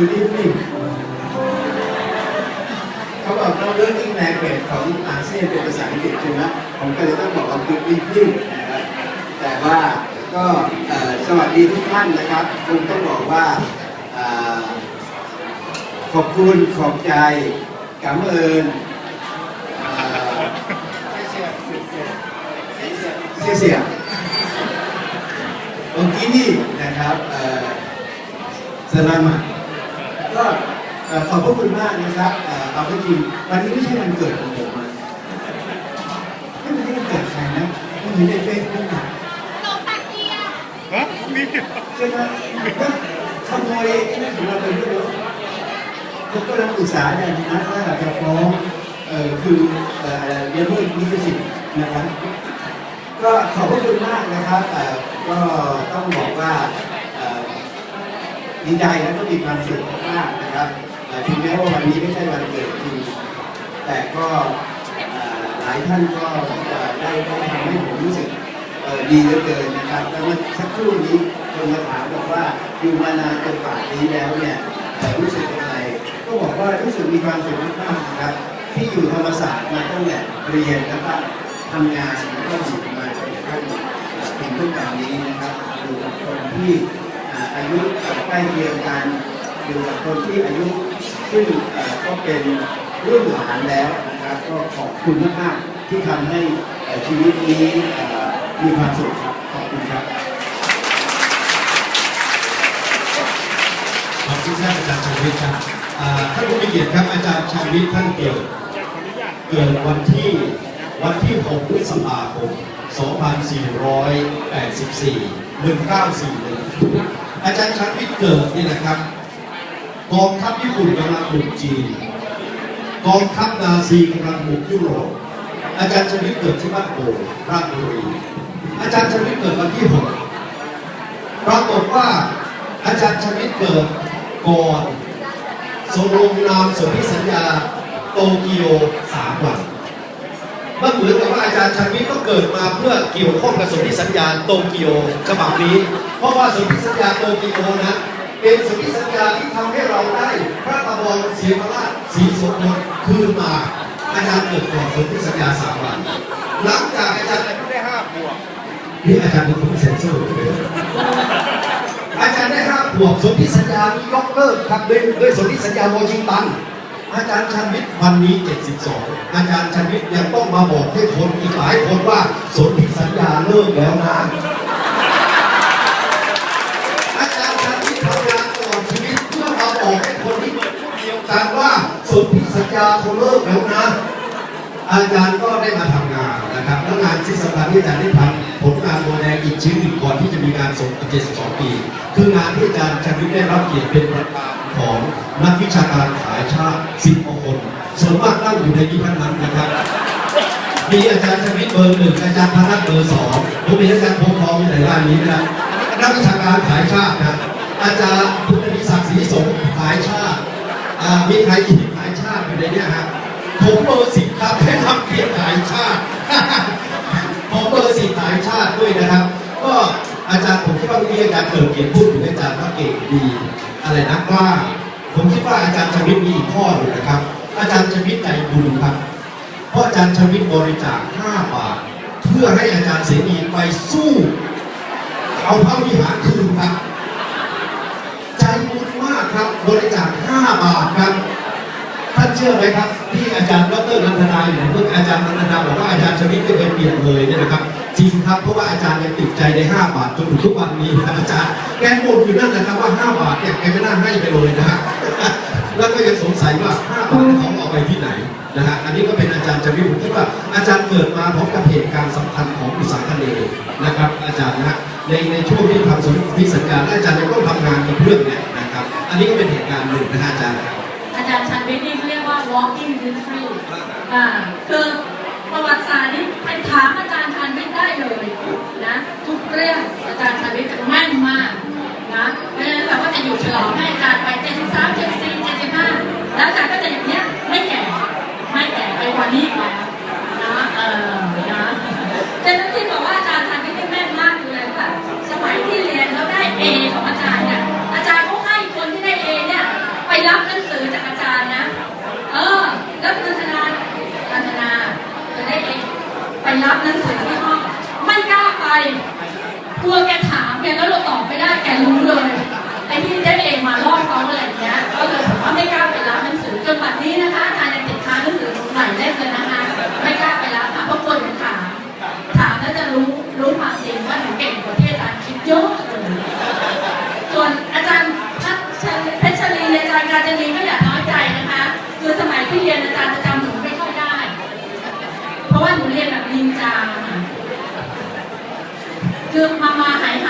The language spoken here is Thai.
Good evening เขาบอกเรา learning language ของอาเซียนเป็นภาษาอังกฤษใช่ไหมผมก็เลยต้องบอกว่า Good evening นะครับแต่ว่าก็สวัสดีทุกท่านนะครับคงต้องบอกว่าขอบคุณขอบใจกำเอิญเอ่อเสียเสียองค์กี้นี่นะครับเอ่อสลามา ขอบพระคุณมากนะครับเอาไปจริงวันนี้ไม่ใช่วันเกิดของผมอะไม่ใช่วันเกิดใครนะมันอยู่ในเฟซบุ๊กอะฮะนี่ใช่ไหมขโมยไอ้นั่นของเราไปด้วยผมกำลังปรึกษาเนี่ยนะว่าจะฟ้องเอ่อคือเอ่ออะไรเรียนเรื่องลิสิทธิ์นะครับ ก็ขอบพระคุณมากนะครับเอ่อก็ต้องบอกว่าดีใจและก็มีความสุขมากนะครับ ถึงแม้ว่าวันนี้ไม่ใช่วันเกิดจริงแต่ก็หลายท่านก็ได้ได้ทำให้ผมรู้สึกดีเหลือเกินนะครับแล้วเมื่อสักครู่นี้คนมาถามบอกว่าอยู่มานานจนป่านนี้แล้วเนี่ยรู้สึกยังไงก็บอกว่ารู้สึกมีความสุขมากๆนะครับ ที่อยู่ธรรมศาสตร์มาตั้งแต่เรียนแล้วก็ทำงานแล้วก็อยู่มาจนกระทั่งถึงทุกวันนี้นะครับอยู่กับคนที่อาอายุใกล้เคียงกันอยู่กับคนที่อายุ ซึ่งก็เป็นรุ่นหลานแล้วนะครับก็ขอบคุณมากๆที่ทำให้ชีวิตนี้มีความสุขครับขอบคุณครับขอบคุณท่านอาจารย์ชาวิทย์ครับท่านผู้มีเกียรติครับอาจารย์ชาวิทย์ท่านเกิดเกิดวันที่วันที่ 6 พฤษภาคม 2484 1941 อาจารย์ชาวิทย์เกิดนี่นะครับ กองทัพญี่ปุ่นกำลังบุกจีน กองทัพนาซีกำลังบุกยุโรป อาจารย์ชวิทย์เกิดที่บ้านโป่งราชบุรีอาจารย์ชวิทย์เกิดวันที่6ปรากฏว่าอาจารย์ชวิตเกิดก่อนสลงนามสนธิสัญญาโตเกียวสามวันมันเหมือนกับว่าอาจารย์ชวิตก็เกิดมาเพื่อเกี่ยวข้องกับสนธิสัญญาโตเกียวฉบับนี้ เพราะว่าสนธิสัญญาโตเกียวนะ เป็นสนธิสัญญาที่ทำให้เราได้พระตะบองศรีพระราชสีสพลคืนมาอาจารย์เกิดก่อนสนธิสัญญาสามวันหลังจากอาจารย์ได้ห้าขวบนี่อาจารย์เป็นคนเซ็นเซอร์เลยอาจารย์ได้ห้าขวบสนธิสัญญานี้ยกเลิกครับด้วยด้วยสนธิสัญญาวอชิงตันอาจารย์ชันวิทย์วันนี้ 72 อาจารย์ชันวิทย์ยังต้องมาบอกให้คนอีกหลายคนว่าสนธิสัญญาเลิกแล้วนะ สนธิสัญญาเขาเลิกแล้วนะ อาจารย์ก็ได้มาทำงานนะครับ แล้วงานที่สำคัญที่อาจารย์ได้ทำผลงานโมเดลอีกชิ้นหนึ่งก่อนที่จะมีการส่ง72 ปี คืองานที่อาจารย์ชวิตได้รับเกียรติเป็นประธานของนักวิชาการขายชาติสิบคน ส่วนมากนั่งอยู่ในที่ท่านนั้นนะครับมีอาจารย์ชวิตเบอร์หนึ่งอาจารย์พนัทเบอร์สองผมมีอาจารย์พงทองอยู่ในร้านนี้นะครับนักวิชาการขายชาตินะอาจารย์พุทธนิศักดิ์ศรีสงขายชาติมีใครอีก ในเนี้ฮะผมเบอร์สิบครับให้ทำเกียรติขายชาติผมเบอร์สิบขายชาติด้วยนะครับ ก็อาจารย์ผมคิดว่าเมื่อกี้อาจารย์เกิดเกียรติพูดถึงอาจารย์ว่าเก่งดี อะไรนักกล้าผมคิดว่าอาจารย์ชวิตมีอีกข้อหนึ่งนะครับ อาจารย์ชวิตใจบุญครับ เพราะอาจารย์ชวิตบริจาค5บาทเพื่อให้อาจารย์เสนีไปสู้เอาพระวิหารคืนครับ ใจบุญมากครับบริจาค5บาทครับ ชื่อไหมครับที่อาจารย์ดรนันทนาอยู่เมื่ออาจารย์นันทนาบอกว่าอาจารย์ชวิตไม่เคยเปลี่ยนเลยเนี่ยนะครับจริงครับเพราะว่าอาจารย์ยังติดใจใน 5 บาทจนถึงทุกวันนี้ครับอาจารย์แกบ่นอยู่นั่นนะครับว่า 5 บาทเนี่ยแกไม่น่าให้ไปเลยนะฮะแล้วก็ยังสงสัยว่า 5 บาทเขาเอาไปที่ไหนนะฮะอันนี้ก็เป็นอาจารย์ชวิตผมคิดว่าอาจารย์เกิดมาพร้อมกับเหตุการณ์สำคัญของอุตสาหกรรมเลนะครับ อาจารย์นะฮะในในช่วงที่ทำสนธิสัญญาอาจารย์ยังต้องทำงานกับเรื่องเนี่ยนะครับ อันนี้ก็เป็นเหตุการณ์หนึ่งนะฮะอาจารย์อาจารย์ชันวิทย์นี่ walking history อ่าคือประวัติศาสตร์นี่ไปถามอาจารย์ชานวิทย์ได้เลยนะทุกเรื่องอาจารย์ชานวิทย์จะแม่นมากนะไม่ใช่แบบว่าจะอยู่ฉลองให้อาจารย์ไป ว่าหนูเรียนแบบนินจาคือมามาหายหา